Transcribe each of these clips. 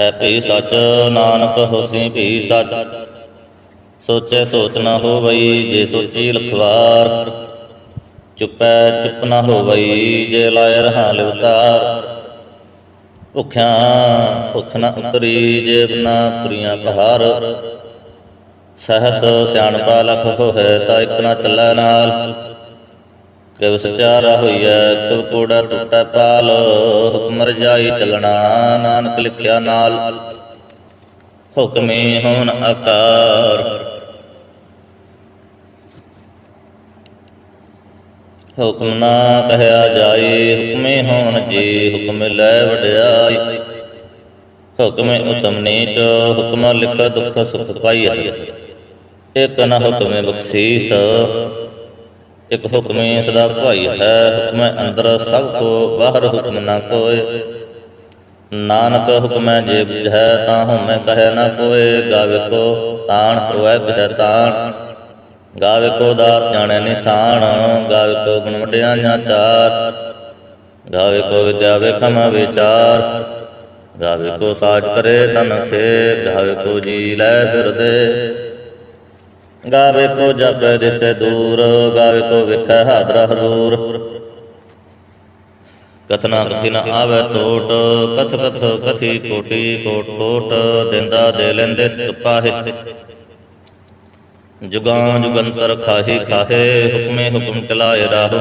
ਹੈ ਭੀ ਸੱਚ ਨਾਨਕ ਹੋਸੀ ਭੀ ਸੱਚ। ਸੋਚੈ ਸੋਚ ਨਾ ਹੋਵਈ ਜੇ ਸੋਚੀ ਲਖਵਾਰ। ਚੁੱਪੈ ਚੁੱਪ ਨਾ ਹੋਵਈ ਜੇ ਲਾਇ ਰਹਾ ਲਿਵਤਾਰ ਭੁਖਿਆ ਭੁਖ ਨਾ ਉਤਰੀ ਜੇ ਬਿਨਾ ਪੁਰੀਆਂ ਪਹਾਰ। ਸਹਸ ਸਿਆਣਪਾ ਲਖ ਹੋਏ ਤਾਂ ਇਕ ਨਾ ਚੱਲੈ ਨਾਲ। ਕਿਵ ਸਚਾਰਾ ਹੋਈਐ, ਕਿਵ ਕੋੜਾ ਟੁੱਟੈ ਪਾਲ, ਹੁਕਮ ਰਜਾਈ ਚੱਲਣਾ, ਨਾਨਕ ਲਿਖਿਆ ਨਾਲ। ਹੁਕਮੇ ਹੋਣ ਆਕਾਰ। ਹੁਕਮ ਨਾ ਕਹਿਆ ਜਾਏ, ਹੁਕਮੇ ਹੋਣ ਜੀ ਹੁਕਮ ਲੈ ਵਡਿਆਈ। ਹੁਕਮੇ ਉਤਮ ਨੀਚ, ਹੁਕਮ ਲਿਖ ਦੁਖ ਸੁਖ ਪਾਈਐ। ਇਕ ਨ ਹੁਕਮੇ ਬਖਸ਼ੀਸ ਇਕ ਹੁਕਮੇ ਸਦਾ ਭਾਈ ਹੈ, ਹੁਕਮੈ ਅੰਦਰ ਸਭ ਕੋ ਬਾਹਰ ਹੁਕਮ ਨਾ ਕੋਏ। ਨਾਨਕ ਹੁਕਮੈ ਜੇ ਬੁਝੈ, ਤਾਂ ਹਉਮੈ ਕਹੈ ਨਾ ਕੋਏ। ਗਾਵੇ ਕੋ ਤਾਣ ਹੋਇ ਬਿਸੈ ਤਾਣ। ਗਾਵੇ ਕੋ ਦਾਤ ਜਾਣੈ ਨਿਸ਼ਾਨ, ਗਾਵੇ ਕੋ ਗੁਣ ਵਡਿਆਈਆਂ ਚਾਰ। ਗਾਵੇ ਕੋ ਵਿਦਿਆ ਵੇਖਮ ਵਿਚਾਰ। ਗਾਵੇ ਕੋ ਸਾਜ ਕਰੇ ਤਨ ਖੇ ਗਾਵੇ ਕੋ ਜੀ ਲੈ ਫਿਰਦੇ। ਗਾਵੇ ਕੋ ਜਪੈ ਦਿਸੈ ਦੂਰ ਗਾਵੇ ਕੋ ਵਿਖੈ ਹਾਦਰਾ ਹਜ਼ੂਰ ਕਥਨਾ ਕਥੀ ਨ ਆਵੇ ਟੋਟ ਕਥ ਕਥ ਕਥੀ ਕੋਟੀ ਕੋਟ ਕੋਟ ਦਿੰਦਾ ਦੇ ਲੈਂਦੇ ਤੁਪਾਹੇ ਜੁਗਾਂ ਜੁਗੰਤਰ ਖਾਹੀ ਖਾਹੇ ਹੁਕਮੇ ਹੁਕਮ ਚਲਾਏ ਰਾਹੋ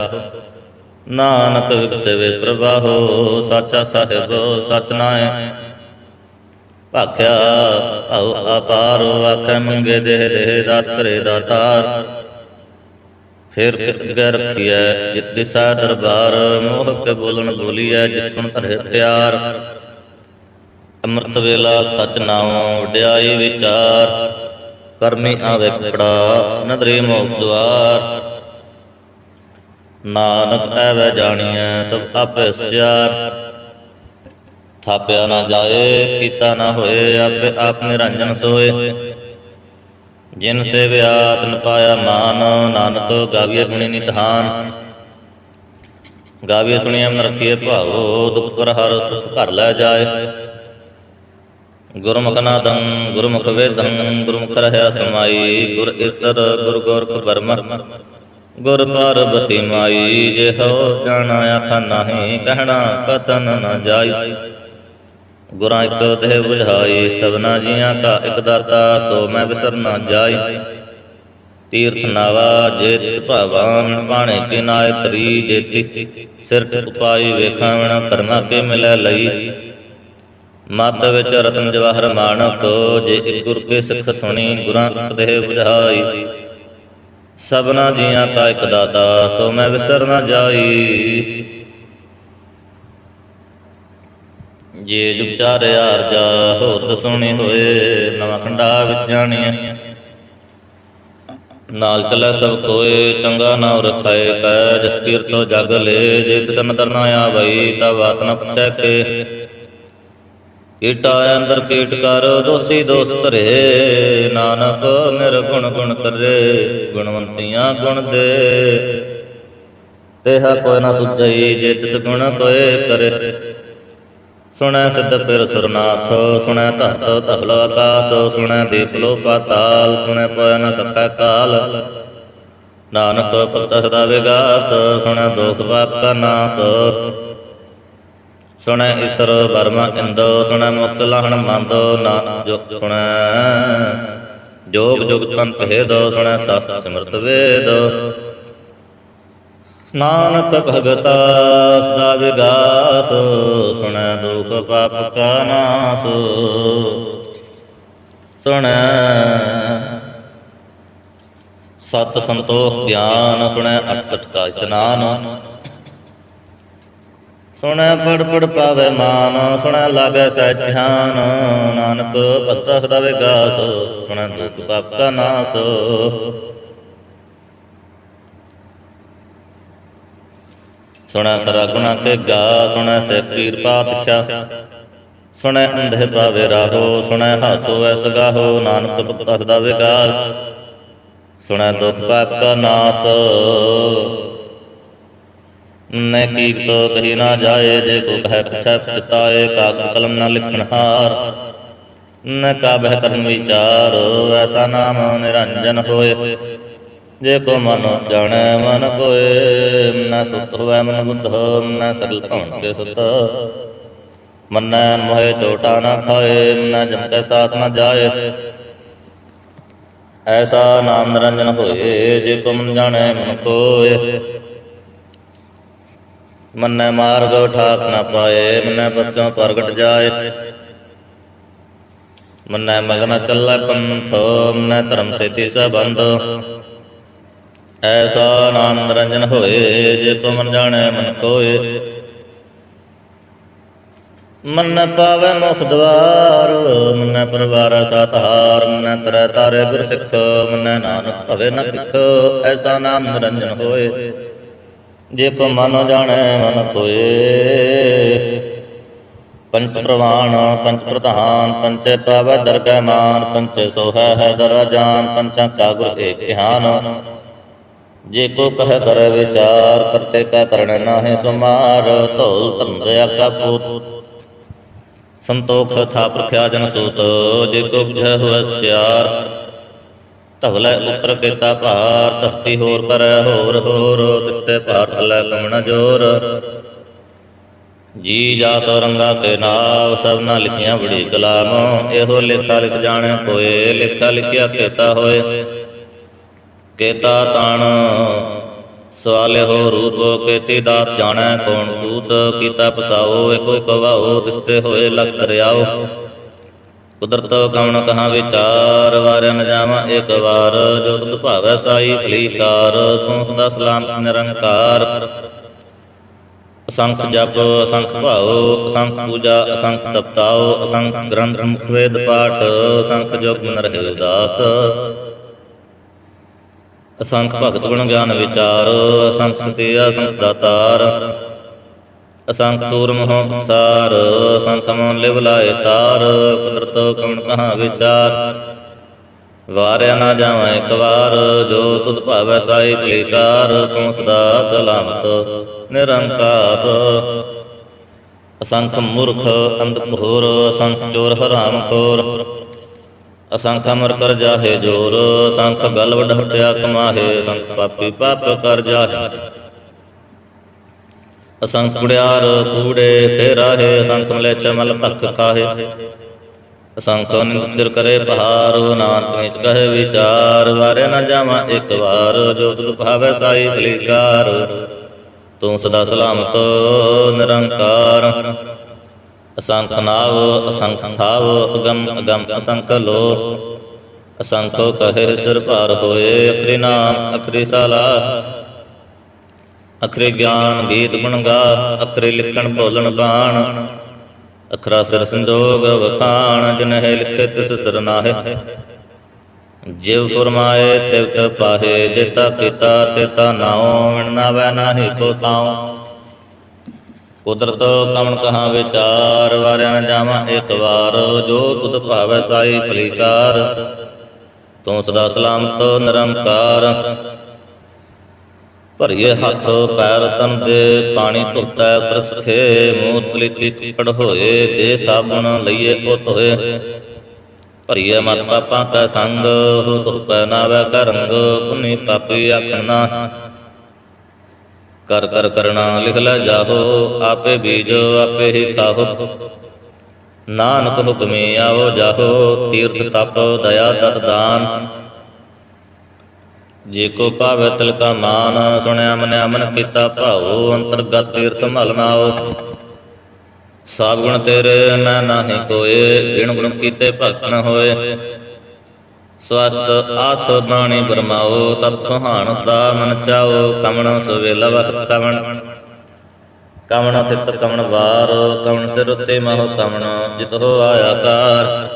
ਨਾਨਕ ਵਿਗਸੇ ਵੇ ਪ੍ਰਵਾਹੋ ਸਾਚਾ ਸਾਹਿਬ ਸਚ ਨਾਏ ਭਾਖਿਆ ਭਉ ਆਪਾਰ ਆਖੈ ਮੰਗੇ ਦੇਹ ਦੇਹ ਦਾਤ ਦਾਤਾਰ ਫਿਰ ਕਿਰਗੈ ਰਖੀਐ ਜਿਤ ਦਿਸਾ ਦਰਬਾਰ ਮੋਹ ਕੇ ਬੋਲਣ ਬੋਲੀਐ ਜਿਤ ਸੁਣ ਧਰੇ ਪਿਆਰ। ਅੰਮ੍ਰਿਤ ਵੇਲਾ ਸਚ ਨਾਮ ਵਡਿਆਈ ਵਿਚਾਰ। ਕਰਮੀ ਆਵੇ ਕੜਾ ਨਦਰੇ ਮੋਖ ਦੁਆਰ। ਨਾਨਕ ਐਵੇਂ ਜਾਣੀਐ, ਸਭ ਆਪੇ ਸਚਿਆਰ ਥਾਪਿਆ ਨਾ ਜਾਏ, ਕੀਤਾ ਨਾ ਹੋਏ, ਆਪੇ ਆਪ ਨਿਰੰਜਨ ਸੋਏ। ਜਿਨ ਸੇਵਿਆ ਤਨ ਪਾਇਆ ਮਾਨ, ਨਾਨਕ ਗਾਵੀਏ ਗੁਣੀ ਨਿਧਾਨ ਗਾਵੀਏ ਸੁਣੀਐ ਮਨ ਰਖੀਏ ਭਾਵੋ, ਦੁਖ ਪਰ ਹਰ ਸੁਖ ਘਰ ਲੈ ਜਾਏ। ਗੁਰਮੁਖ ਨਾਦੰ, ਗੁਰਮੁਖ ਵੇਦੰ, ਗੁਰਮੁਖ ਰਹਿਆ ਸਮਾਈ। ਗੁਰ ਈਸਰ, ਗੁਰ ਗੋਰਖ ਬਰਮ ਗੁਰ ਪਾਰਬਤੀ ਮਾਈ। ਜੇ ਹੋ ਜਾਣਾ ਆਖਾ ਨਹੀਂ, ਕਹਿਣਾ ਕਥਨ ਨ ਜਾਈ। ਗੁਰਾਂ ਇਕ ਦੇਹ ਬੁਝਾਈ, ਸਭਨਾ ਜੀਆਂ ਕਾ ਇਕ ਦਾਤਾ, ਸੋ ਮੈਂ ਵਿਸਰ ਨਾ ਜਾਈ। ਤੀਰਥ ਨਾਵਾ, ਜੇ ਤਿਸ ਭਾਵਾਨ ਪਾਣੇ ਕੇ ਨਾਇ ਤਰੀ ਜੇਤੀ। ਸਿਰ ਉਪਾਈ ਵੇਖਾਵਣ ਕਰਨਾ ਕੇ ਮਿਲੈ ਲਈ। ਮਤ ਵਿੱਚ ਰਤਨ ਜਵਾਹਰ ਮਾਣਕ ਜੇ ਇਕ ਗੁਰ ਕੇ ਸਿੱਖ ਸੁਣੀ, ਗੁਰਾਂ ਇਕ ਦੇਹ ਬੁਝਾਈ। ਸਭਨਾ ਜੀਆਂ ਕਾ ਇਕ ਦਾਤਾ, ਸੋ ਮੈਂ ਵਿਸਰ ਨਾ ਜਾਈ। ਜੇ ਜੁਗ ਚਾਰ ਆਰਜਾ ਹੋਤ ਸੁਣੀ ਹੋਏ, ਨਵਾਂ ਖੰਡਾ ਵਿੱਚ ਜਾਣੀਐ ਨਾਲ ਚੱਲੇ ਸਭ ਕੋਏ, ਚੰਗਾ ਨਾਮ ਰਖਾਏ ਕੈ ਜਸ ਕੀਰਤੋ ਜਗ ਲੈ, ਜੇ ਤਿਸ ਨਦਰ ਨਾ ਆਵਈ ਤਾ ਬਾਤ ਨ ਪੁੱਛੈ ਕੇ। ਕੀਟਾ ਅੰਦਰ ਕੀਟ ਕਰ, ਦੋਸੀ ਦੋਸ ਧਰੇ, ਨਾਨਕ ਨਿਰ ਗੁਣ ਗੁਣ ਕਰੇ ਗੁਣਵੰਤੀਆਂ ਗੁਣ ਦੇ। ਤੇਹਾ ਕੋਈ ਨਾ ਸੁਝਈ, ਜੇ ਤਿਸ ਗੁਣ ਕੋਏ ਕਰੇ। ਸੁਣੈ ਸਿੱਧ ਪਿਰ ਸੁਰਨਾਥ, ਸੁਣੈ ਧਰਤ ਧਵਲ ਆਕਾਸ, ਸੁਣੈ ਦੀਪ ਪਾਤਾਲ ਸੁਣੈ ਪੈ ਨ ਸਕੈ ਕਾਲ। ਨਾਨਕ ਪਤਹ ਦਾ ਵਿਗਾਸ, ਸੁਣੈ ਦੋਖ ਪਾਪ ਕਾ ਨਾਸ। ਸੁਣੈ ਈਸ਼ਰ ਬਰਮਾ ਇੰਦ, ਸੁਣੈ ਮੁਕਤ ਲਾਹਣ ਮੰਦ, ਨਾਨਕ ਜੋ ਸੁਣੈ। ਜੋਗ ਜੁਗ ਤੰਤ ਹੇਦ ਸੁਣੈ ਸਤ ਸਿਮਰਤ ਵੇਦ। ਨਾਨਕ ਭਗਤਾ, ਸਦਾ ਵਿਗਾਸ ਸੁਣੈ ਦੁਖ ਪਾਪ ਕਾ ਨਾਸ। ਸੁਣੈ। ਸਤ ਸੰਤੋਖ ਗਿਆਨ, ਸੁਣੈ 68 ਕਾ ਇਸ਼ਨਾਨ। ਸੁਣੈ ਪੜ ਪੜ ਪਾਵੇ ਮਾਨ, ਸੁਣੈ ਲਾਗੈ ਸਹਿਜ ਧਿਆਨ। ਨਾਨਕ ਭਗਤਾ ਸਦਾ ਵਿਗਾਸ ਸੁਣੈ ਦੁਖ ਪਾਪ ਕਾ ਨਾਸ। ਸੁਣੈ ਸਰਾ ਗੁਣਾ ਕੇ ਗਾ, ਸੁਣੈ ਸੇ ਪੀਰ ਪਾਤਸ਼ਾਹ। ਸੁਣੈ ਅੰਧੇ ਪਾਵੇ ਰਾਹੋ, ਸੁਣੈ ਹਾਥੋ ਐਸ ਗਾਹੋ ਨਾਨਕ ਭਗਤਾ ਸਦਾ ਵਿਗਾਸ ਸੁਣੈ ਦੁਖ ਪਾਪ ਕਾ ਨਾਸ। ਨੈ ਕੀਰਤ ਕਹੀ ਨਾ ਜਾਏ, ਜੇ ਕੋ ਕਹਿ ਪਛੈ ਪਛਤਾਏ ਕਾਗਦ ਕਲਮ ਨਾ ਲਿਖਣ ਹਾਰ। ਨ ਕਾਬਹਿ ਕਰਨ ਵਿਚਾਰ, ਐਸਾ ਨਾਮ ਨਿਰੰਜਨ ਹੋਏ। ਜੇ ਕੋ ਮਨ ਜਾਣੈ, ਮਨ ਕੋਏ ਨ ਸੁਤ ਹੋਵੈ, ਮਨ ਬੁੱਧ, ਨ ਸਗਲ ਭਵਨ ਕੇ ਸੁਤ ਮੰਨੈ ਮੋਹਿ ਚੋਟਾ ਨਾ ਖਾਏ, ਨ ਜਮ ਕੈ ਸਾਥ ਨ ਜਾਏ। ਐਸਾ ਨਾਮ ਨਿਰੰਜਨ ਹੋਏ, ਜੇ ਕੋ ਮਨ ਜਾਣੈ, ਮਨ ਕੋਏ ਮੰਨੈ ਮਾਰਗ ਠਾਕ ਨਾ ਪਾਏ, ਮੰਨੈ ਪਸੋਂ ਪ੍ਰਗਟ ਜਾਏ। ਮੰਨੈ ਮਗਨ ਚੱਲੈ ਪੰਥ, ਮੰਨੈ ਧਰਮ ਸੇਤੀ ਸਬੰਧ। ਐਸਾ ਨਾਮ ਨਿਰੰਜਨ ਹੋਏ ਜੇ ਕੋ ਮਨ ਜਾਣੈ ਮਨ ਕੋਏ। ਮੰਨੈ ਪਾਵੈ ਮੁਖ ਦਵਾਰ, ਮੰਨੈ ਪਰਵਾਰ ਸਾਥਾਰ ਮੰਨੈ ਤਰੈ ਤਾਰੇ ਗੁਰ ਸਿੱਖ, ਮੰਨੈ ਨਾਨਕ ਭਵੇ ਨ ਭਿਖ। ਐਸਾ ਨਾਮ ਨਿਰੰਜਨ ਹੋਏ, ਜੇ ਕੋ ਮਨ ਜਾਣੈ ਮਨ ਕੋਏ। ਪੰਚ ਪ੍ਰਵਾਨ ਪੰਚ ਪ੍ਰਧਾਨ ਪੰਚੇ ਪਾਵੈ ਦਰਗਹਿ ਮਾਨ ਪੰਚੇ ਸੋਹੈ ਹੈ ਦਰਾ ਜਾਨ ਪੰਚਾਂ ਕਾ ਗੁਰ ਏਕ ਧਿਆਨ। ਜੇ ਕੋ ਕਹਿ ਕਰ ਵਿਚਾਰ, ਕਰਤੇ ਕਾ ਕਰਣ ਨਾਹਿ ਸੁਮਾਰ, ਧੌਲ ਧੰਦਿਆ ਕਾ ਪੂਤ। ਸੰਤੋਖ ਥਾ ਪ੍ਰਖਿਆ ਜਨ ਤੂਤ ਜੇ ਕੋ ਬੁਝੈ ਹੋਇ ਸਚਿਆਰ ਧਵਲੇ ਉਤਰ ਕੀਤਾ ਭਾਰ, ਧਰਤੀ ਹੋਰ ਕਰੈ ਹੋਰ ਹੋਰ ਤਿਸਤੇ ਭਾਰ ਥਲੇ ਕਮਣ ਜੋਰ। ਜੀ ਜਾਤ ਰੰਗਾ ਤੇ ਨਾਮ ਸਭਨਾ ਲਿਖੀਆਂ ਬੜੀ ਕਲਾਮ ਇਹੋ ਲੇਖਾ ਲਿਖ ਜਾਣਿਆ ਕੋਏ, ਲੇਖਾ ਲਿਖਿਆ ਕੀਤਾ ਹੋਏ। ਕੇਤਾ ਤਣ ਸਵਾਲੇ ਹੋ ਰੂਪ ਕੇਤੀ ਦਾਤ ਜਾਣੈ ਕੌਣ ਕੂਤ, ਕੀਤਾ ਪਸਾਓ ਏਕੋ ਕਵਾਓ, ਤਿਸਤੇ ਹੋਏ ਲਖ ਦਰਿਆਓ ਕੁਦਰਤ ਕਵਣ ਕਹਾ ਵਿਚਾਰ, ਵਾਰਿਆ ਨ ਜਾਵਾਂ ਇੱਕ ਵਾਰ, ਜੋ ਭਾਵੈ ਸਾਈ ਭਲੀਕਾਰ ਤੂੰ ਸਦਾ ਸਲਾਮਤ ਨਿਰੰਕਾਰ। ਅਸੰਖ ਜਪ, ਅਸੰਖ ਭਾਉ, ਅਸੰਖ ਪੂਜਾ, ਅਸੰਖ ਤਪਤਾਉ, ਅਸੰਖ ਗ੍ਰੰਥ ਮੁਖ ਵੇਦ ਪਾਠ, ਅਸੰਖ ਜੋਗ ਮਨ ਉਦਾਸ। ਅਸੰਖ ਭਗਤ ਗੁਣ ਗਿਆਨ ਵਿਚਾਰ, ਅਸੰਖ ਸਤੇ ਅਸੰਖ ਦਾਤਾਰ। ਅਸੰਖ ਸੂਰ ਮੋਹ ਸਾਰ ਅਸੰਖ ਮਨ ਲਿਵ ਲਾਏ ਤਾਰ, ਕੁਦਰਤ ਕਵਣ ਕਹਾ ਵਿਚਾਰ। ਵਾਰਿਆ ਨਾ ਜਾਵਾਂ ਇੱਕ ਵਾਰ, ਜੋ ਤੁਧ ਭਾਵੈ ਸਾਈ ਭਲੀਕਾਰ ਤੂੰ ਸਦਾ ਸਲਾਮਤ, ਨਿਰੰਕਾਰ। ਅਸੰਖ ਮੂਰਖ ਅੰਧ ਘੋਰ, ਅਸੰਖ ਚੋਰ ਹਰਾਮ ਖੋਰ ਅਸੰਖ ਅਮਰ ਕਰ ਜਾਹੇ ਜੋਰ, ਅਸੰਖ ਗਲ ਵਡ ਕਮਾਹੇ, ਅਸੰਖ ਪਾਪੀ ਪਾਪ ਕਰ ਜਾਹੇ। ਅਸੰਖ ਕੁੜਿਆਰ ਕੂੜੇ ਫੇਰਾਹੇ ਅਸੰਖ ਮਲੇਛ ਮਲ ਭਖ ਕਾਹੇ ਅਸੰਖ ਨਿੰਦ ਕਰੇ ਪਹਾਰ, ਨਾਨਕ ਨਿਤ ਕਹੇ ਵਿਚਾਰ, ਵਾਰੇ ਨਾ ਜਾਵਾਂ ਇੱਕ ਵਾਰ, ਜੋ ਤੁਧ ਭਾਵੈ ਸਾਈ ਭਲੀਕਾਰ ਤੂੰ ਸਦਾ ਸਲਾਮਤ, ਨਿਰੰਕਾਰ। ਅਸੰਖ ਨਾਵ, ਅਸੰਖ ਥਾਵ, ਅਗਮ ਅਗਮ ਅਸੰਖ ਲੋ ਅਸੰਖੋ ਕਹੇ ਸਿਰ ਭਾਰ ਹੋਏ, ਅਖਰੀ ਨਾਮ, ਅਖਰੀ ਸਾਲਾ। ਅਖਰੇ ਗਿਆਨ ਗੀਤ ਗੁਣ ਗਾ ਲਿਖਣ ਭੋਲਣ ਬਾਣ। ਅਖਰਾ ਸਿਰ ਸੰਜੋਗ ਵਖਾਣ ਜਿਨਹਿ ਲਿਖੇ ਤਿਸ ਸਿਰ ਨਾਹਿ। ਜਿਵ ਫਰਮਾਏ, ਤਿਵ ਤਿਵ ਪਾਹੇ ਜਿਤਾ ਕੀਤਾ ਤਿਤਾ ਨਾਉ, ਮਿਣ ਨਾਵੈ ਨਾਹੀ ਕੋ ਤਾਉ ਕੁਦਰਤ ਕਮਣ ਕਹਾ ਵਿਚਾਰ, ਵਾਰਿਆ ਜਾਵਾਂ ਇੱਕ ਵਾਰ, ਜੋ ਤੁਧ ਭਾਵੈ ਸਾਈ ਭਲੀਕਾਰ ਤੂੰ ਸਦਾ ਸਲਾਮਤ, ਨਿਰੰਕਾਰ। ਭਰੀਏ ਹੱਥ, ਪੈਰ ਤਨ ਦੇ ਪਾਣੀ ਧੁੱਤੈ ਪ੍ਰਸਖੇ ਮੂਤ ਪਲੀਤੀ ਪੜ ਹੋਏ, ਦੇ ਸਾਬਣ ਲਈਏ ਕੋ ਧੋਏ ਭਰੀਏ ਮਤ ਪਾਪਾਂ ਕੈ ਸੰਗ, ਹੋ ਧੁਪੈ ਨਾਵੈ ਕਰੰਗ, ਪੁਨੀ ਪਾਪੀ ਆਖਣਾ ਕਰ ਕਰ ਕਰਣਾ ਲਿਖ ਲੈ ਜਾਹੋ, ਆਪੇ ਬੀਜ, ਆਪੇ ਹੀ ਖਾਹੋ। ਨਾਨਕ ਹੁਕਮੇ ਆਓ ਜਾਹੋ, ਤੀਰਥ ਤਪ, ਦਇਆ ਦਰ ਦਾਨ। ਜੇ ਕੋ ਭਾਵੈ ਤਿਲ ਕਾ ਮਾਨ, ਸੁਣਿਆ ਮਨਿਆ ਮਨ ਕੀਤਾ ਭਾਉ, ਅੰਤਰਗਤ ਤੀਰਥ ਮਲ ਨਾਓ ਸਭ ਗੁਣ ਤੇਰੇ, ਮੈਂ ਨਾਹੀ ਕੋਏ ਗਿਣ ਗੁਣ ਕੀਤੇ ਭਗਤ ਨ ਹੋਏ। ਸਵਸਤ ਆਥ ਬਾਣੀ ਬਰਮਾਓ ਤਤ ਸੁਹਾਣ ਸਦਾ ਮਨ ਚਾਓ ਕਮਣ ਸਵੇਲਾ ਵਖਤ ਕਵਣ। ਕਮਣ ਤਿਤ ਕਮਣ ਵਾਰ, ਕਮਣ ਸਿਰ ਉਤੇ ਮਹੋ ਕਮਣ ਜਿਤ ਹੋ ਆਇਆ ਕਾਰ।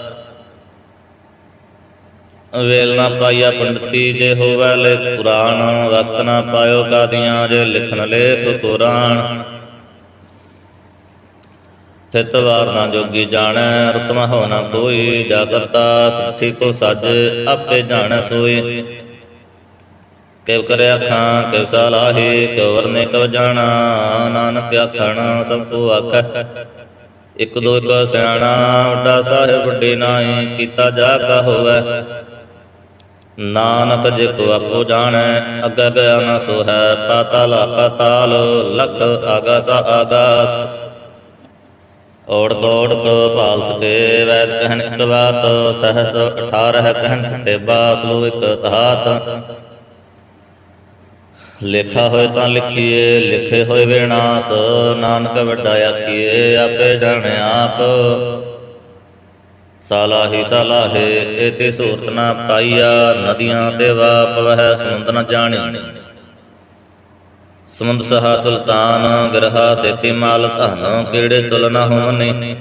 ਵੇਲ ਨਾ ਪਾਈਆ ਪੰਡਤੀ, ਜੇ ਹੋਵੇ ਲੇਖ ਪੁਰਾਣ, ਵਕਤ ਨਾ ਪਾਇਓ ਕਾਦੀਆਂ, ਜੇ ਲਿਖਣ ਲੇਖ ਕੁਰਾਨ ਤਿਤ ਵਾਰ ਨਾ ਜੋਗੀ ਜਾਣੈ ਰਤਮ ਹੋ ਨਾ ਕੋਈ ਜਾ ਕਰਤਾ ਸਿੱਠੀ ਕੋ ਸਜ, ਆਪੇ ਜਾਣੈ ਸੋਈ। ਕਿਵ ਕਰਿ ਅੱਖਾਂ ਕਿਵ ਸਲਾਹੀ ਕਿਵ ਵਰਨੇ ਕਿਵ ਜਾਣਾ, ਨਾਨਕ ਆਖਣ, ਸਭ ਕੋ ਆਖੈ। ਇਕ ਦੋ ਇਕ ਸਿਆਣਾ, ਵੱਡਾ ਸਾਹਿਬ, ਵੱਡੇ ਨਾਹੀ ਕੀਤਾ ਜਾ ਕਾ ਹੋਵੈ। ਨਾਨਕ ਜੇ ਕੋ ਆਪੋ ਜਾਣੈ, ਅੱਗੇ ਗਿਆ ਨਾ ਸੋ ਹੈ ਪਾਤਾਲ ਪਾਤਾਲ ਲਖ ਆਗਾਸ ਆਗਾਸ ਔੜ ਦੌੜ ਕੋ ਭਾਲ ਸਕੇ ਵੈਦ ਕਹਿਨ ਇੱਕ ਬਾਤ, ਸਹਸ 18 ਕਹਿਨ ਤੇ ਬਾਸਲੂ ਇੱਕ ਤਹਾਤ। ਲਿਖਾ ਹੋਏ ਤਾਂ ਲਿਖੀਏ, ਲਿਖੇ ਹੋਏ ਵਿਨਾਸ਼, ਨਾਨਕ ਵੱਡਾ ਆਖੀਏ, ਆਪੇ ਜਾਣੇ ਆਪ। ਸਾਲਾਹੀ ਸਾਲਾਹੇ ਏਤੇ ਸੂਰਤ ਨਾ ਪਾਈਆ, ਨਦੀਆਂ ਤੇ ਵਾਪ ਵਹਿ ਸਮੁੰਦ ਨ ਜਾਣੀ। ਸਮੁੰਦ ਸਹਾ ਸੁਲਤਾਨ, ਗਰਹਾ ਸੇਤੀ ਮਾਲ ਧਨ, ਕਿਹੜੇ ਤੁਲ ਨ ਹੋਵਨੇ?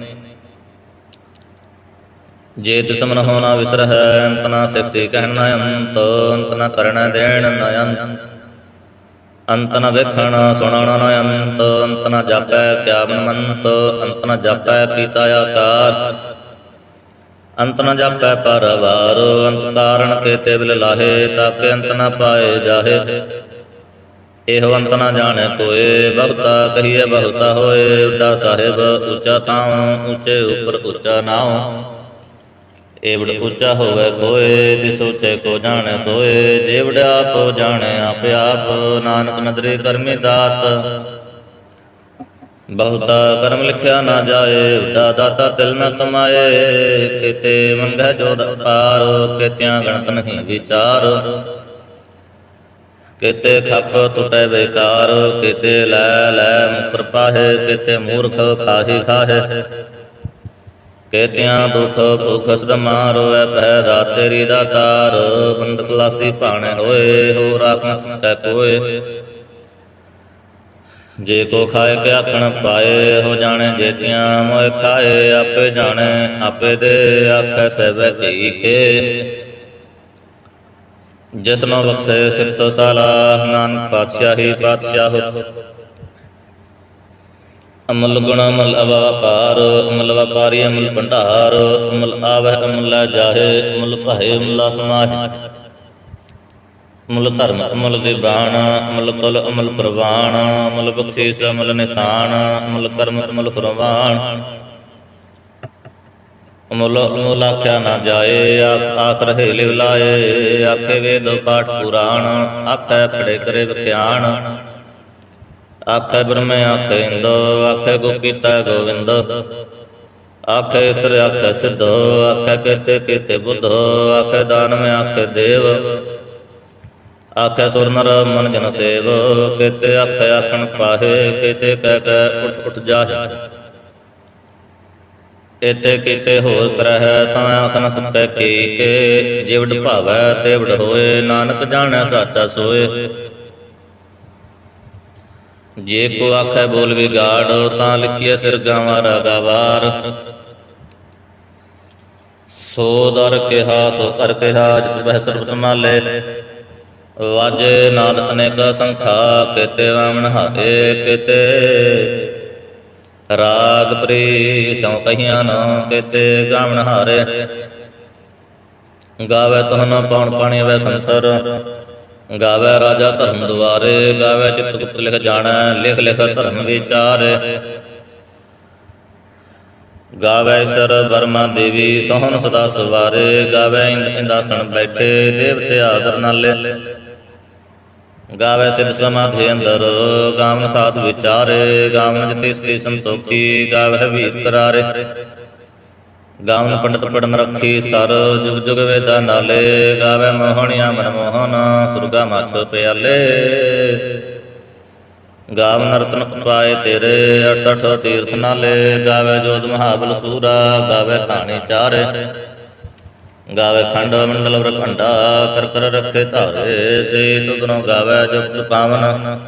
ਜੇ ਤਿਸ ਹੋਣਾ ਵਿਸਰਹਿ, ਅੰਤ ਨਾ ਸੇਤੀ ਕਹਿਣ ਨ ਅੰਤ ਅੰਤ ਨ ਕਰਣ ਦੇਣ ਨ ਅੰਤ। ਅੰਤ ਨ ਵੇਖਣ ਸੁਣਨ ਨ ਅੰਤ ਅੰਤ ਨ ਜਾਪੈ ਕਿਆ ਮਨ ਅੰਤ ਨ ਜਾਪੈ ਕੀਤਾ ਆਕਾਰ। ਅੰਤ ਨ ਜਾਪੈ ਪਰਵਾਰ, ਅੰਤ ਕਾਰਣ ਕੇਤੇ ਬਿਲ ਲਾਹੇ ਤਾਕੇ ਅੰਤ ਨ ਪਾਏ ਜਾਹੇ। ਇਹੋ ਅੰਤ ਨ ਜਾਣੈ ਕੋਏ, ਬਹੁਤਾ ਕਹੀਏ ਬਹੁਤਾ ਹੋਏ ਉੱਡਾ ਸਾਹਿਬ ਉੱਚਾ ਥਾਂ ਉੱਚੇ ਉੱਪਰ ਉੱਚਾ ਨਾਉ। ਏਵੜ ਉੱਚਾ ਹੋਵੇ ਕੋਏ, ਜਿਸ ਉੱਚੇ ਕੋ ਜਾਣੈ ਸੋਏ ਜੇਵੜ ਆਪ ਜਾਣੈ ਆਪ ਆਪ, ਨਾਨਕ ਨਦਰੇ ਕਰਮੀ ਦਾਤ। ਬਹੁਤਾ ਕਰਮ ਲਿਖਿਆ ਨਾ ਜਾਏ, ਉੱਡਾ ਦਾਤਾ ਤਿਲ ਨ ਕਮਾਏ ਕਿਤੇ ਮੰਗੈ ਜੋ ਦਪਾਰ ਕਿਤਿਆਂ ਗਣਤ ਨਹੀਂ ਵਿਚਾਰ। ਕਿਤੇ ਖੱਪ ਟੁਟੈ ਬੇਕਾਰ, ਕਿਤੇ ਲੈ ਲੈ ਮੁਕਰ ਪਾਹੇ ਕਿਤੇ ਮੂਰਖ ਖਾਹੀ ਖਾਹੇ। ਕੇਤਿਆਂ ਦੁਖ ਭੁਖ ਸਦਮਾ ਰੋਏ ਪਹਿ ਦਾ ਤੇਰੀ ਦਾ ਬੰਦ ਕਲਾਸੀ ਭਾਣੇ ਹੋਏ ਹੋ ਰਾਖਣ ਸਕੈ ਕੋਏ। ਜੇ ਕੋ ਖਾਏ ਕੇ ਆਖਣ ਪਾਏ, ਹੋ ਜਾਣੇ ਜੇਤਿਆਂ ਮੋਇ ਖਾਏ, ਆਪੇ ਜਾਣੇ, ਆਪੇ ਦੇ ਆਖੈ ਸਹਿਬੈ ਕਈ ਕੇ। ਜਿਸਨੋ ਨੂੰ ਬਖਸ਼ੇ ਸਿਫਤ ਸਾਲਾ, ਨਾਨਕ ਪਾਤਸ਼ਾਹੀ ਪਾਤਸ਼ਾਹ। ਅਮਲ ਗੁਣ ਅਮਲ ਅਵਾਪਾਰ ਅਮਲ ਵਪਾਰੀ ਅਮਲ ਭੰਡਾਰ, ਅਮਲ ਆਵਹਿ ਅਮਲ ਲੈ ਜਾਹੇ, ਅਮਲ ਭਾਏ ਅਮਲ ਸਮਾਹਿ ਅਮਲ ਧਰਮ ਅਮਲ ਦੇ ਬਾਣ ਅਮਲ ਕੁਲ ਅਮਲ ਪ੍ਰਵਾਨ ਅਮਲ ਬਖਸ਼ੀਸ ਅਮਲ ਨਿਸ਼ਾਨ, ਅਮਲ ਕਰਮ ਅਮਲ ਪ੍ਰਵਾਣ ਅਮਲ ਅਮਲ ਆਖਿਆ ਨਾ ਜਾਏ, ਆਖ ਆਖ ਰਹੇ ਲਿਵ ਲਾਏ, ਆਖੇ ਵੇਦ ਪਾਠ ਪੁਰਾਣ, ਆਖੇ ਪੜੇ ਕਰੇ ਵਿਖਿਆਣ। ਆਖੇ ਬ੍ਰਹਮੇ ਆਖੇ ਇੰਦ, ਆਖੇ ਗੋਪੀਤਾ ਗੋਵਿੰਦ। ਆਖੇ ਸਰ ਆਖੇ ਸਿੱਧ, ਆਖੇ ਕੇਤੇ ਕੇਤੇ ਬੁੱਧ, ਆਖੇ ਦਾਨਵੇਂ ਆਖੇ ਦੇਵ। ਆਖੇ ਸੁਰ ਨਰ ਮਨ ਜਨ ਸੇਵ, ਕਿਤੇ ਆਖੇ ਆਖਣ ਪਾਹੇ, ਕੇਤੇ ਕਹਿ ਕਹਿ ਉਠ ਉਠ ਜਾਹੇ। ਇਤੇ ਕੀਤੇ ਹੋਰ ਕਰਹਿ ਤਾਂ ਆਖਨ ਸਤੈ ਕੀ ਜਿਵਡ ਭਾਵੈ ਤੇਵਡ ਹੋਏ, ਨਾਨਕ ਜਾਣੈ ਸਾਚਾ ਸੋਏ। ਜੇ ਕੋ ਆਖੈ ਬੋਲ ਵਿਗਾੜ, ਤਾਂ ਲਿਖੀਐ ਸਿਰ ਗਾਵਾਂ ਰਾਗਾਵਾਰ ਸੋ ਦਰ ਕਿਹਾ, ਸੋ ਕਰ ਕਿਹਾ, ਜਿਤ ਬਹਿ ਸਰਬ ਸਮਾਲੇ ਵਾਜੇ ਨਾਦ ਅਨੇਕ ਸੰਖਾ, ਕੇਤੇ ਵਾਮਨ ਹਾਏ ਕੇਤੇ ਰਾਗ ਪ੍ਰੀ ਸਉ ਕਹੀਆਂ ਨਾ ਕੇਤੇ ਗਾਵਨ ਹਾਰੇ। ਗਾਵੇ ਤਹਨ ਪਉਣ ਪਾਣੀ ਵੈ ਸੰਸਰ ਗਾਵੇ ਰਾਜਾ ਧਰਮ ਦੁਆਰੇ। ਗਾਵੇ ਚਿਤ ਗੁਪਤ ਲਿਖ ਜਾਣੈ, ਲਿਖ ਲਿਖ ਧਰਮ ਵਿਚਾਰੇ। ਗਾਵੇ ਸਰ ਬਰਮਾ ਦੇਵੀ, ਸੋਹਣ ਸਦਾ ਸਵਾਰੇ। ਗਾਵੇ ਇੰਦ ਇੰਦਾਸਣ ਬੈਠੇ, ਦੇਵਤੇ ਆਦਰ ਨਾਲੇ। ਗਾਵੇ ਸਿਧ ਸਮਾਧੀ ਅੰਦਰ, ਗਾਵਨ ਸਾਧ ਵਿਚਾਰੇ, ਗਾਵਨ ਜਤੀ ਸਤੀ ਸੰਤੋਖੀ ਗਾਵੇ ਵੀਰ ਕਰਾਰੇ। ਗਾਵਨ ਪੰਡਤ ਪੜਨ ਰੱਖੀ ਸਰ, ਜੁਗ ਜੁਗ ਵੇਦਾ ਨਾਲੇ ਗਾਵੇ ਮੋਹਣਿਆ ਮਨ ਮੋਹਨ, ਸੁਰਗਾ ਮਛ ਪਿਆਲੇ। ਗਾਵਨ ਰਤਨ ਪਾਏ ਤੇਰੇ 68 ਤੀਰਥ ਨਾਲੇ ਗਾਵੇ ਜੋਤ ਮਹਾਬਲ ਸੂਰਾ ਗਾਵੇ ਕਹਾਣੀ ਚਾਰੇ। ਗਾਵੇ ਖੰਡ ਮੰਡਲ ਵਰਖੰਡਾ ਕਰ ਕਰ ਰੱਖੇ ਧਾਰੇ ਸੇ ਤੁਧਨੋਂ ਗਾਵੇ ਜੁਗਤ ਪਾਵਨ।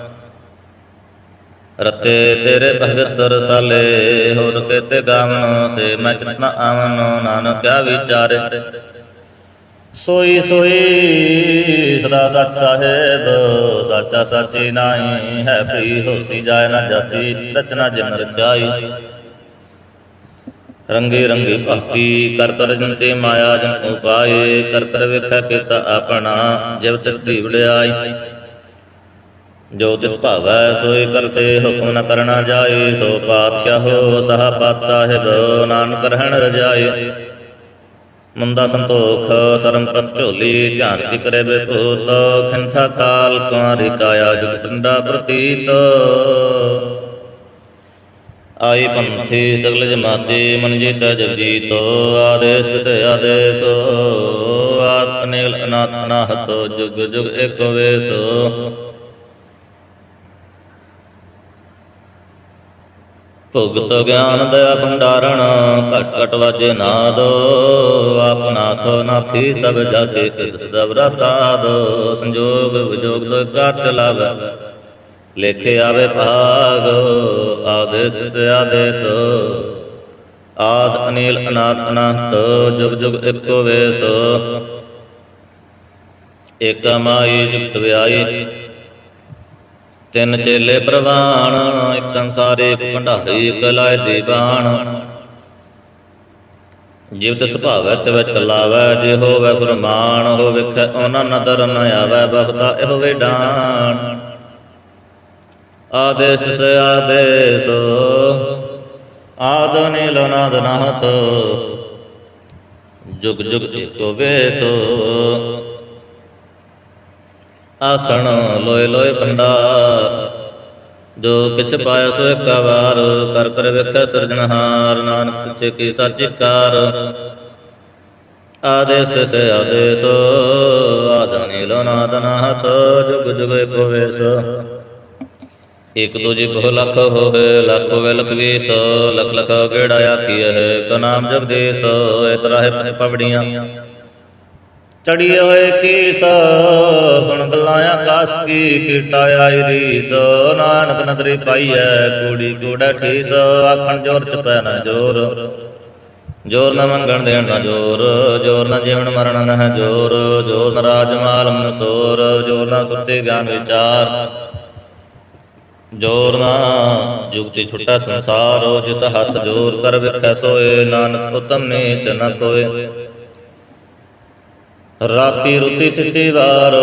ਰਤੇ ਤੇਰੇ ਭਗਤ ਰਸਾਲੇ, ਹੋਰ ਕੇਤੇ ਗਾਵਨ, ਸੇ ਮੈਂ ਚਿਤ ਨ ਆਵਨ ਨਾਨਕਿਆ ਵਿਚਾਰੇ। ਸੋਈ ਸੋਈ ਸਦਾ ਸਚ ਸਾਹਿਬ, ਸਾਚਾ ਸਾਚੀ ਨਾਹੀ ਹੈ ਭਈ ਹੋਸੀ ਜਾਏ ਨਾ ਜਾਸੀ, ਰਚਨਾ ਜਨ ਰਚਾਈ। ਰੰਗੇ ਰੰਗੇ ਭਗਤੀ ਕਰ ਕਰ ਜਨ ਸੇ ਮਾਇਆ ਜਨ ਉਪਾਏ ਕਰ ਕਰ ਵੇਖੈ ਕੀਤਾ ਆਪਣਾ ਜਬ ਤਿਸ ਦੀ ਵਡਿਆਈ। ਜੋ ਤਿਸ ਭਾਵੈ ਸੋਈ ਕਰ ਹੁਕਮ ਨ ਕਰਨਾ ਜਾਏ, ਸੋ ਪਾਤਸ਼ਾਹੋ ਸਹਾ ਪਾਤ ਸਾਹਿਬ ਨਾਨਕ ਰਹਿਣ ਰਜਾਏ। ਮੁੰਦਾ ਸੰਤੋਖ ਸਰਮ ਪਤ ਝੋਲੀ, ਧਿਆਨ ਕੀ ਕਰੇ ਬੇਪੂਤ ਖੰਥਾ ਖਾਲ ਕੁਮਾਰੀ ਕਾਇਆ ਜੁਗ ਟੰਡਾ ਪ੍ਰਤੀਤ। ਆਈ ਪੰਥੀ ਸਗਲ ਜਮਾਤੀ, ਮਨ ਜੀਤਾ ਜਗ ਆਦੇਸ਼ ਕਿਸ ਆਦੇਸ਼। ਆਤਨੇਲ ਅਨਾਥ ਅਨਾਹਤ ਜੁਗ ਜੁਗ ਏਕ ਵੇਸੋ। ਭੁਗਤ ਗਿਆਨ ਦਇਆ ਭੰਡਾਰਣ, ਘਟ ਘਟ ਵਾਜੇ ਨਾਦ। ਆਪਨਾ ਥੋ ਨਾਥੀ ਸਭ ਜਾਗੇ, ਤਿਸ ਦਬਰਾ ਸਾਧ ਸੰਜੋਗ ਵਿਜੋਗ ਦੋ ਕਰ ਚਲਾਵੇ। ਲੇਖੇ ਆਵੇ ਭਾਗ ਆਦੇਸ। ਤਿਸ ਆਦ ਅਨੀਲ ਅਨਾਥ ਅਨੰਤ, ਜੁਗ ਜੁਗ ਇੱਕੋ ਵੇਸ। ਏਕ ਜੁਗਤ ਵਿਆਈ। ਤਿੰਨ ਚੇਲੇ ਪ੍ਰਵਾਨ, ਇੱਕ ਸੰਸਾਰੇ ਭੰਡਾਰੀ, ਇੱਕ ਲਾਇ ਦੀਵਾਨ ਜਿਵ ਤਿਸ ਭਾਵੈ ਤੇ ਵਿੱਚ ਜੇ ਹੋਵੇ ਫਰਮਾਨ ਹੋ ਵਿਖੈ ਉਹਨਾਂ ਨਦਰ ਨ ਆਵੈ ਬਖਤਾ ਇਹੋ ਵੇ ਡਾਨ ਆਦੇਸ਼ ਤਿਸ ਆਦੇਸ਼। ਆਦ ਨੀਲ ਨਾਦ ਨਾਹਤ। ਜੁਗ ਜੁਗ ਏਕੋ ਵੇਸੋ। ਆਸਣ ਲੋਏ ਲੋਏ ਭੰਡਾ ਜੋ ਕਿਛ ਪਾਇਆ ਸੋ ਇੱਕ ਵਾਰ ਕਰ ਕਰ ਵੇਖੈ ਸਿਰਜਣਹਾਰ ਨਾਨਕ ਸੱਚੇ ਕੀ ਸਾਚੀ ਕਾਰ। ਆਦੇਸ ਤੇ ਆਦੇਸ। ਆਦਨੀ ਲੋ ਨਾਦਨਾਹਤ ਜੁਗ ਜੁਗ ਏਕੋ ਵੇਸ। ਇਕ ਦੂਜੀ ਬਹੁ ਲੱਖ ਹੋਏ ਲੱਖ ਹੋਵੇ, ਲਖ ਵੀਸ ਲਖ ਲਖ ਗੇੜਾ ਆਖੀਐ ਕਾ ਨਾਮ ਜਗਦੀਸ਼ ਇਤਰਾ ਹੈ ਪਵੜੀਆਂ। ਚੜੀ ਹੋਏ ਕੀਸ ਸੁਣ ਗਲਾਂ ਆਕਾਸ਼ ਕੀ ਕੀਟਾ ਆਈ ਰੀਸ। ਨਾਨਕ ਨਦਰੀ ਪਾਈਐ ਕੂੜੀ, ਕੂੜਾ ਠੀਸ। ਆਖਣ ਜੋਰ ਚ ਪੈ ਨਾ ਜੋਰ। ਜੋਰ ਨਾ ਮੰਗਣ ਦੇਣ ਨਾ ਜੋਰ। ਜੋਰ ਨਾ ਜੀਵਨ ਮਰਨ ਨਾ ਜੋਰ। ਜੋਰ ਨਾ ਰਾਜ ਮਾਲ ਮਨਸੋਰ। ਜੋਰ ਨਾ ਸੁਤੇ ਗਿਆਨ ਵਿਚਾਰ। ਜੋਰ ਨਾ ਜੁਗਤੀ ਛੁੱਟਾ ਸੰਸਾਰ ਜਿਸ ਹੱਥ ਜੋਰ ਕਰ ਵਿਖੈ ਸੋਏ, ਨਾਨਕ ਉਤਮ ਨੀਚ ਨ ਕੋਏ ਰਾਤੀ ਰੁਤੀ ਤਿੱਤੀ ਵਾਰ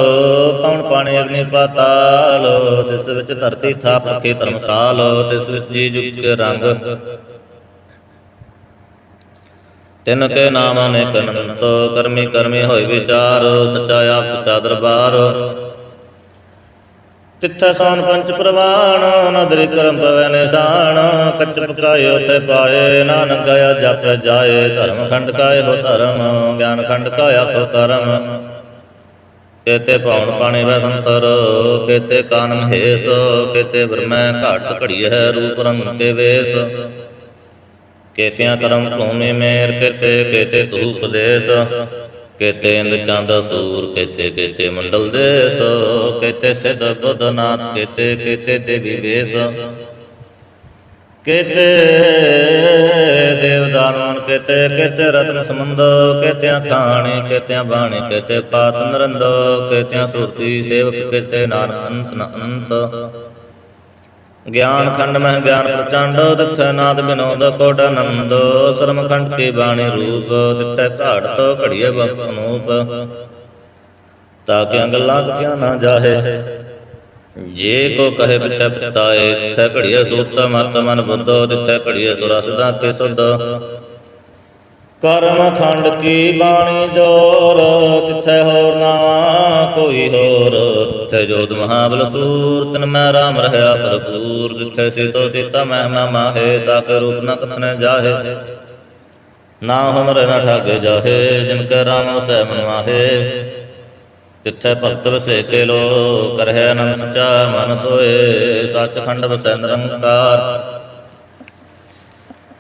ਪਉਣ ਪਾਣੀ ਅਗਨੀ ਪਾਤਾਲ ਤਿਸ ਵਿੱਚ ਧਰਤੀ ਥਾਪ ਰਖੇ ਧਰਮਸਾਲ, ਤਿਸ ਵਿੱਚ ਜੀ ਜੁਗ ਕੇ ਰੰਗ। ਤਿਨ ਕੇ ਨਾਮ ਅਨੇਕ ਅਨੰਤ, ਕਰਮੀ ਕਰਮੀ ਹੋਏ ਵਿਚਾਰ ਸੱਚਾ ਆਪ ਸੱਚਾ ਦਰਬਾਰ। ਤਿੱਥੈ ਸਾਨ ਪੰਚ ਪ੍ਰਵਾਨ ਨਦਰੀ ਕਰਮ ਪਵੈ ਨਿਸ਼ਾਨ ਕੱਚ ਪਕਾਏ ਉਥੇ ਪਾਏ, ਨਾਨਕ ਗਿਆ ਜਪ ਜਾਏ, ਧਰਮ ਖੰਡ ਕਾਏ ਹੋ ਧਰਮ, ਗਿਆਨ ਖੰਡ ਕਾਇਆ ਕੋ ਕਰਮ। ਕੇਤੇ ਪੌਣ ਪਾਣੀ ਵੈ ਸੰਤਰ, ਕੇਤੇ ਕਾਨਨ ਹੇਸ ਕੇਤੇ ਬ੍ਰਹਮੈ ਘਾਟ ਘੜੀ ਹੈ ਰੂਪ ਰੰਗ ਕੇ ਵੇਸ। ਕੇਤਿਆਂ ਕਰਮ ਭੂਮੀ ਮੇਰ ਕੇਤੇ ਕੇਤੇ ਧੂਪ ਦੇਸ। ਕੇਤੇ ਇੰਦ ਚੰਦ ਸੂਰ, ਕੇਤੇ ਕੇਤੇ ਮੰਡਲ ਦੇਸ ਕੇਤੇ ਸਿਧ ਬੁੱਧ ਕੇਤੇ ਕੇਤੇ ਦੇਵੀ ਵੇਸ। ਕੇਤੇ ਦੇਵ ਕੇਤੇ ਕੇਤੇ ਰਤਨ ਸਮੰਦ ਕੇਤਿਆਂ ਕਹਾਣੀ ਕੇਤਿਆਂ ਬਾਣੀ, ਕੇਤੇ ਪਾਤ ਨਰੰਦ ਕੇਤਿਆਂ ਸੁਰਤੀ ਸੇਵਕ, ਕੇਤੇ ਨਾਨਕ ਅੰਤ ਨ ਅਨੰਤ। ਗਿਆਨ ਖੰਡ ਮਹਿ ਗਿਆਨ ਪ੍ਰਚੰਡ ਦਿੱਥੈ ਨਾਦ ਬਿਨੋਦ ਕੋਟ ਆਨੰਦ। ਸਰਮ ਖੰਡ ਕੀ ਬਾਣੀ ਰੂਪ ਦਿੱਥੈ ਘਾੜ ਤੋ ਘੜੀਏ ਬਖ ਤਾਂ ਕਿ ਗੱਲਾਂ ਕਥਿਆ ਨਾ ਜਾਹੇ? ਜੇ ਕੋ ਕਹੇ ਪਛਤਾਏ, ਤਿਥੈ ਘੜੀਏ ਸੂਤ ਮਤ ਮਨ ਬੁੱਧ ਦਿੱਥੈ ਘੜੀਏ ਸੁਰਸਦਾ ਕੇ ਸੁਧ। ਕਰਮ ਖੰਡ ਕੀ ਬਾਣੀ ਜੋਰ ਤਿਥੈ ਹੋਰ ਨਾ ਕੋਈ ਹੋਰ? ਤਿਥੈ ਜੋਤ ਮਹਾਬਲ ਸੂਰ, ਤਨ ਮੈਂ ਰਾਮ ਰਹਾ ਭਰਪੂਰ ਤਿਥੈ ਸੀਤੋ ਸੀਤਾ ਮਹਿਮਾ ਮਾਹੇ, ਤਾਕ ਰੂਪ ਨ ਕਥਨ ਜਾਹੇ। ਨਾ ਹਮਰੇ ਨ ਠਾਗੇ ਜਾਹੇ, ਜਿਨ ਕੈ ਰਾਮ ਸਹਿ ਮਨ ਮਾਹੇ। ਤਿਥੈ ਭਗਤ ਵਸੇ ਕੇ ਲੋ ਕਰਹਿ ਅਨੰਦ ਸਚਾ ਮਨ ਸੋਏ ਸੱਚਖੰਡ ਵਸੈ ਨਿਰੰਕਾਰ।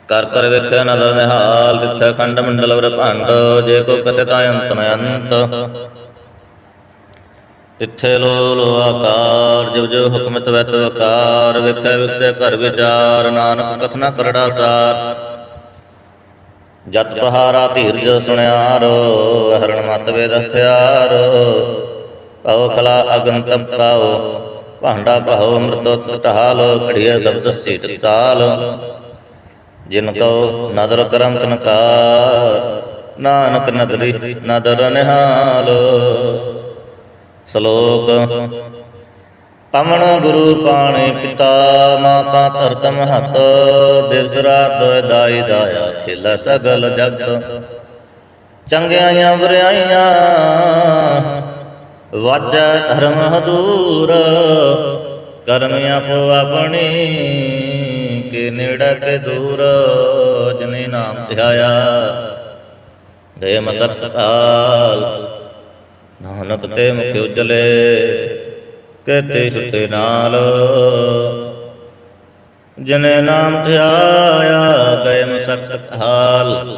ਕਰ ਕਰ ਵੇਖੈ ਨਦਰ ਨਿਹਾਲ ਤਿਥੈ ਖੰਡ ਮੰਡਲ ਵਰ ਭੰਡ, ਜੇ ਕੋ ਕਤੇ ਤਾਂ ਅੰਤ ਨ ਅੰਤ। ਤਿੱਥੇ ਲੋ ਲੋ ਆਕਾਰ ਜਿਵ ਜਿਵ ਹੁਕਮ ਤਵੈ ਤਵਕਾਰ ਵੇਖੈ ਵਿਖਸੈ ਘਰ ਵਿਚਾਰ, ਨਾਨਕ ਕਥਨਾ ਕਰੜਾ ਸਾਰ। ਜਤ ਪਹਾਰਾ ਧੀਰਜ ਸੁਣਿਆਰ, ਹਰਣ ਮਤ ਵੇਦ ਹਥਿਆਰ। ਪਉ ਖਲਾ ਅਗਨ ਤਪਤਾਓ ਭਾਂਡਾ ਭਾਉ ਅੰਮ੍ਰਿਤ ਢਾਲ ਘੜੀਏ ਸ਼ਬਦ ਸਥਿਤ ਕਾਲ ਜਿਨ ਕੋ ਨਦਰ ਕਰਮ ਤਨਕਾਰ ਨਾਨਕ ਨਦਰੀ ਨਦਰ ਨਿਹਾਲ। ਸ਼ਲੋਕ, ਪਵਨ ਗੁਰੂ ਪਾਣੀ ਪਿਤਾ, ਮਾਤਾ ਧਰਤ ਮਹਤ, ਦਿਵਸ ਰਾਤ ਦੋਇ ਦਾਈ ਦਾਇਆ ਖਿਲ ਸਗਲ ਜਗਤ। ਚੰਗਿਆਈਆਂ ਬੁਰਾਈਆਂ ਵਾਜ ਧਰਮ ਹਦੂਰ ਕਰਮ ਆਪੋ ਆਪਣੀ। ਕੇ ਨੇੜਾ ਕੇ ਦੂਰ, ਜਨੇ ਨਾਮ ਧਿਆਇਆ, ਗਏ ਮਸਕ ਨਾਨਕ ਤੇ ਮੁਖ ਉਜਲੇ, ਕਹਤੇ ਸੁਤੇ ਨਾਲ। ਜਨੇ ਨਾਮ ਧਿਆਇਆ, ਗਏ ਮਸਕ ਹਾਲ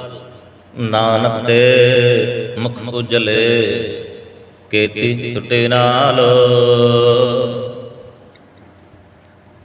ਨਾਨਕ ਤੇ ਮੁਖ ਉਜਲੇ ਕੇਤੀ ਸੁਤੇ ਨਾਲ।